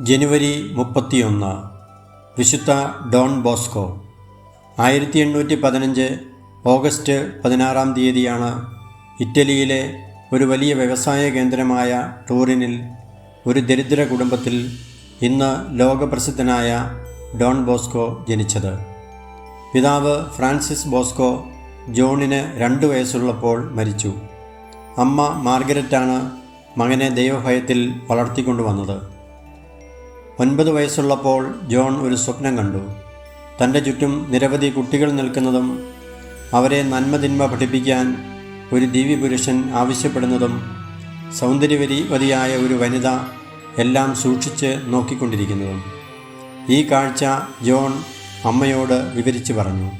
ജനുവരി മുപ്പത്തിയൊന്ന്. വിശുദ്ധ Don Bosco. ആയിരത്തി എണ്ണൂറ്റി പതിനഞ്ച് ഓഗസ്റ്റ് പതിനാറാം തീയതിയാണ് ഇറ്റലിയിലെ ഒരു വലിയ വ്യവസായ കേന്ദ്രമായ ടൂറിനിൽ ഒരു ദരിദ്ര കുടുംബത്തിൽ ഇന്ന് ലോകപ്രസിദ്ധനായ ഡോൺ ബോസ്കോ ജനിച്ചത്. പിതാവ് ഫ്രാൻസിസ് ബോസ്കോ ജോണിന് രണ്ട് വയസ്സുള്ളപ്പോൾ മരിച്ചു. അമ്മ മാർഗരറ്റാണ് മകനെ ദൈവഭയത്തിൽ വളർത്തിക്കൊണ്ടുവന്നത്. ഒൻപത് വയസ്സുള്ളപ്പോൾ ജോൺ ഒരു സ്വപ്നം കണ്ടു. തന്റെ ചുറ്റും നിരവധി കുട്ടികൾ നിൽക്കുന്നതും അവരെ നന്മതിന്മ പഠിപ്പിക്കാൻ ഒരു ദിവ്യപുരുഷൻ ആവശ്യപ്പെടുന്നതും സൗന്ദര്യവതിയായ ഒരു വനിത എല്ലാം സൂക്ഷിച്ച് നോക്കിക്കൊണ്ടിരിക്കുന്നതും. ഈ കാഴ്ച ജോൺ അമ്മയോട് വിവരിച്ചു പറഞ്ഞു.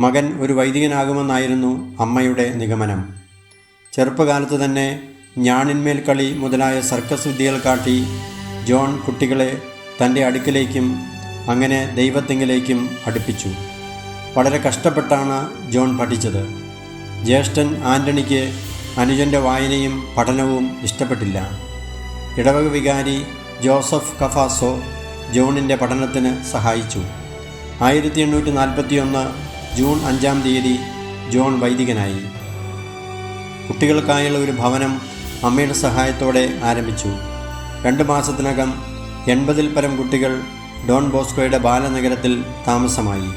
മകൻ ഒരു വൈദികനാകുമെന്നായിരുന്നു അമ്മയുടെ നിഗമനം. ചെറുപ്പകാലത്ത് തന്നെ ഞാണിന്മേൽ കളി മുതലായ സർക്കസ് വിദ്യകൾ കാട്ടി ജോൺ കുട്ടികളെ തന്റെ അടുക്കിലേക്കും അങ്ങനെ ദൈവത്തെങ്കിലേക്കും അടുപ്പിച്ചു. വളരെ കഷ്ടപ്പെട്ടാണ് ജോൺ പഠിച്ചത്. ജ്യേഷ്ഠൻ ആന്റണിക്ക് അനുജന്റെ വായനയും പഠനവും ഇഷ്ടപ്പെട്ടില്ല. ഇടവക വികാരി ജോസഫ് കഫാസോ ജോണിന്റെ പഠനത്തിന് സഹായിച്ചു. ആയിരത്തി എണ്ണൂറ്റി നാൽപ്പത്തി ഒന്ന് ജൂൺ അഞ്ചാം തീയതി ജോൺ വൈദികനായി. കുട്ടികൾക്കായുള്ള ഒരു ഭവനം അമ്മയുടെ സഹായത്തോടെ ആരംഭിച്ചു. രണ്ട് മാസത്തിനകം എൺപതിൽ പരം കുട്ടികൾ ഡോൺ ബോസ്കോയുടെ ബാലനഗരത്തിൽ താമസമായി.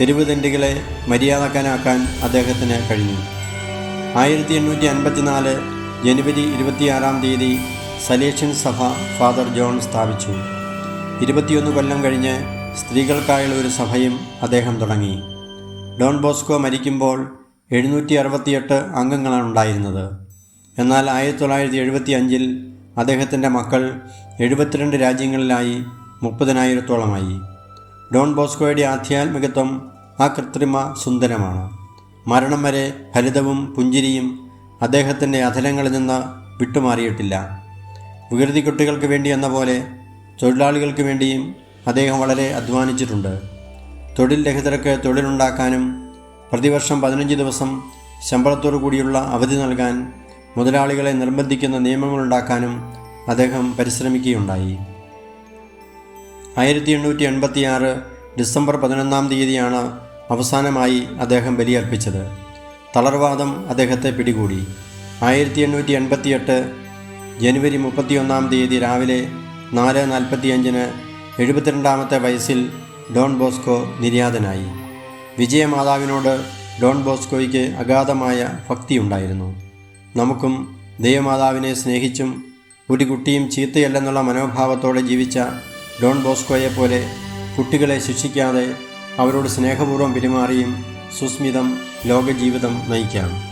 തെരുവുതെണ്ടികളെ മര്യാദക്കാനാക്കാൻ അദ്ദേഹത്തിന് കഴിഞ്ഞു. ആയിരത്തി എണ്ണൂറ്റി അൻപത്തിനാല് ജനുവരി ഇരുപത്തിയാറാം തീയതി സലേഷ്യൻ സഭ ഫാദർ ജോൺ സ്ഥാപിച്ചു. ഇരുപത്തിയൊന്ന് കൊല്ലം കഴിഞ്ഞ് സ്ത്രീകൾക്കായുള്ള ഒരു സഭയും അദ്ദേഹം തുടങ്ങി. ഡോൺ ബോസ്കോ മരിക്കുമ്പോൾ എഴുന്നൂറ്റി അറുപത്തിയെട്ട് അംഗങ്ങളാണ് ഉണ്ടായിരുന്നത് എന്നാൽ ആയിരത്തി തൊള്ളായിരത്തി എഴുപത്തി അഞ്ചിൽ അദ്ദേഹത്തിന്റെ മക്കൾ എഴുപത്തിരണ്ട് രാജ്യങ്ങളിലായി മുപ്പതിനായിരത്തോളമായി. ഡോൺ ബോസ്കോയുടെ ആധ്യാത്മികത്വം ആ കൃത്രിമ സുന്ദരമാണ്. മരണം വരെ ഹരിതവും പുഞ്ചിരിയും അദ്ദേഹത്തിന്റെ അധരങ്ങളിൽ നിന്ന് വിട്ടുമാറിയിട്ടില്ല. വികൃതി കുട്ടികൾക്ക് വേണ്ടി എന്ന പോലെ തൊഴിലാളികൾക്ക് വേണ്ടിയും അദ്ദേഹം വളരെ അധ്വാനിച്ചിട്ടുണ്ട്. തൊഴിൽ രഹിതർക്ക് തൊഴിലുണ്ടാക്കാനും പ്രതിവർഷം പതിനഞ്ച് ദിവസം ശമ്പളത്തോടു കൂടിയുള്ള അവധി നൽകാൻ മുതലാളികളെ നിർബന്ധിക്കുന്ന നിയമങ്ങളുണ്ടാക്കാനും അദ്ദേഹം പരിശ്രമിക്കുകയുണ്ടായി. ആയിരത്തി എണ്ണൂറ്റി എൺപത്തിയാറ് ഡിസംബർ പതിനൊന്നാം തീയതിയാണ് അവസാനമായി അദ്ദേഹം ബലിയർപ്പിച്ചത്. തളർവാദം അദ്ദേഹത്തെ പിടികൂടി. ആയിരത്തി എണ്ണൂറ്റി എൺപത്തിയെട്ട് ജനുവരി മുപ്പത്തിയൊന്നാം തീയതി രാവിലെ നാല് നാൽപ്പത്തിയഞ്ചിന് എഴുപത്തിരണ്ടാമത്തെ വയസ്സിൽ ഡോൺ ബോസ്കോ നിര്യാതനായി. വിജയമാതാവിനോട് ഡോൺ ബോസ്കോയ്ക്ക് അഗാധമായ ഭക്തിയുണ്ടായിരുന്നു. നമുക്കും ദൈവമാതാവിനെ സ്നേഹിച്ചും ഒരു കുട്ടിയും ചീത്തയല്ലെന്നുള്ള മനോഭാവത്തോടെ ജീവിച്ച ഡോൺ ബോസ്കോയെ പോലെ കുട്ടികളെ ശിക്ഷിക്കാതെ അവരോട് സ്നേഹപൂർവം പെരുമാറിയും സുസ്മിതം ലോകജീവിതം നയിക്കാം.